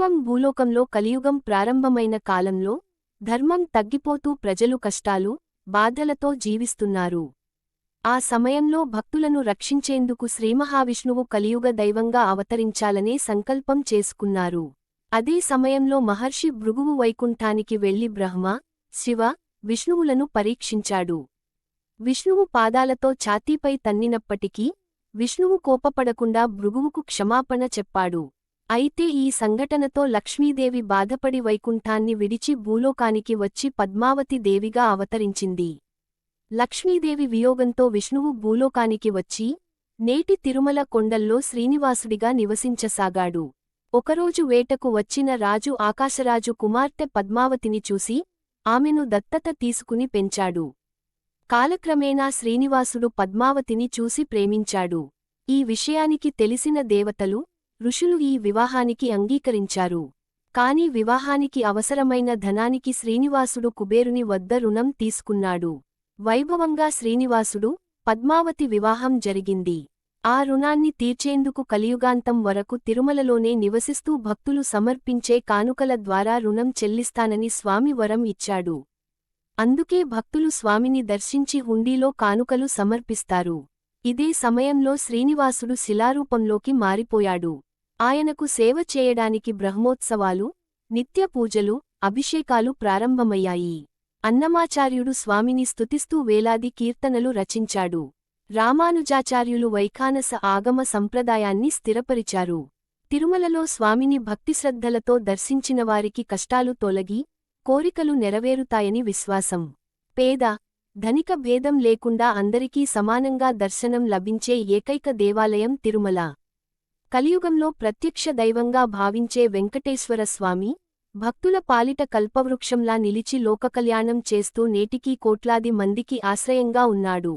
పూర్వం భూలోకంలో కలియుగం ప్రారంభమైన కాలంలో ధర్మం తగ్గిపోతూ ప్రజలు కష్టాలు బాధలతో జీవిస్తున్నారు. ఆ సమయంలో భక్తులను రక్షించేందుకు శ్రీమహావిష్ణువు కలియుగ దైవంగా అవతరించాలనే సంకల్పం చేసుకున్నారు. అదే సమయంలో మహర్షి భృగువు వైకుంఠానికి వెళ్ళి బ్రహ్మ శివ విష్ణువులను పరీక్షించాడు. విష్ణువు పాదాలతో ఛాతీపై తన్నినప్పటికీ విష్ణువు కోపపడకుండా భృగువుకు క్షమాపణ చెప్పాడు. అయితే ఈ సంఘటనతో లక్ష్మీదేవి బాధపడి వైకుంఠాన్ని విడిచి భూలోకానికి వచ్చి పద్మావతి దేవిగా అవతరించింది. లక్ష్మీదేవి వియోగంతో విష్ణువు భూలోకానికి వచ్చి నేటి తిరుమల కొండల్లో శ్రీనివాసుడిగా నివసించసాగాడు. ఒకరోజు వేటకు వచ్చిన రాజు ఆకాశరాజు కుమార్తె పద్మావతిని చూసి ఆమెను దత్తత తీసుకుని పెంచాడు. కాలక్రమేణా శ్రీనివాసుడు పద్మావతిని చూసి ప్రేమించాడు. ఈ విషయానికి తెలిసిన దేవతలు ఋషులు ఈ వివాహానికి అంగీకరించారు. కాని వివాహానికి అవసరమైన ధనానికి శ్రీనివాసుడు కుబేరుని వద్ద రుణం తీసుకున్నాడు. వైభవంగా శ్రీనివాసుడు పద్మావతి వివాహం జరిగింది. ఆ రుణాన్ని తీర్చేందుకు కలియుగాంతం వరకు తిరుమలలోనే నివసిస్తూ భక్తులు సమర్పించే కానుకల ద్వారా రుణం చెల్లిస్తానని స్వామి వరం ఇచ్చాడు. అందుకే భక్తులు స్వామిని దర్శించి హుండీలో కానుకలు సమర్పిస్తారు. ఇదే సమయంలో శ్రీనివాసుడు శిలారూపంలోకి మారిపోయాడు. ఆయనకు సేవ చేయడానికి బ్రహ్మోత్సవాలు నిత్య పూజలు అభిషేకాలు ప్రారంభమయ్యాయి. అన్నమాచార్యుడు స్వామిని స్తుతిస్తూ వేలాది కీర్తనలు రచించాడు. రామానుజాచార్యులు వైఖానస ఆగమ సంప్రదాయాన్ని స్థిరపరిచారు. తిరుమలలో స్వామిని భక్తిశ్రద్ధలతో దర్శించినవారికి కష్టాలు తొలగి కోరికలు నెరవేరుతాయని విశ్వాసం. పేద ధనిక భేదం లేకుండా అందరికీ సమానంగా దర్శనం లభించే ఏకైక దేవాలయం తిరుమల. కలియుగంలో ప్రత్యక్ష దైవంగా భావించే వెంకటేశ్వర స్వామి భక్తుల పాలిట కల్పవృక్షంలా నిలిచి లోకకల్యాణం చేస్తూ నేటికీ కోట్లాది మందికి ఆశ్రయంగా ఉన్నాడు.